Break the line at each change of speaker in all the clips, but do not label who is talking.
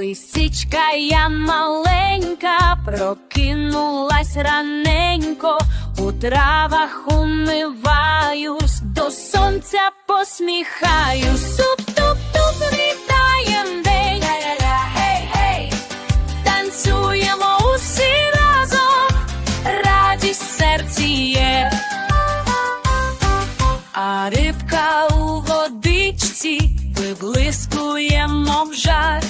Лисичка я маленька, прокинулась раненько, у травах умиваюсь, до сонця посміхаюсь. В. А рибка у водичці виблискує, мов жар,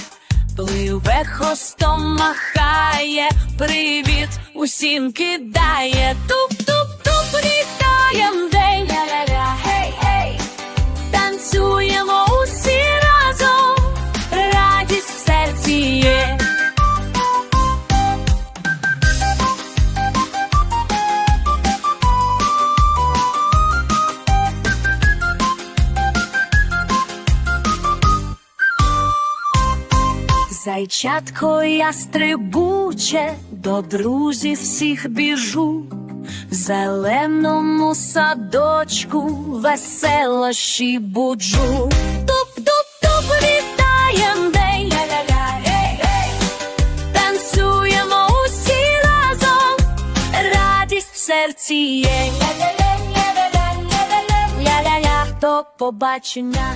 пливе хостом махає, привіт усім кидає, туп-туп-туп, Зайчатко я стрибуче, до друзів всіх біжу, в зеленому садочку веселощі буджу. Туп-туп-туп, вітаєм день, гей-гей, танцюємо усі разом, радість в серці є. Ля-ля-ля, до побачення.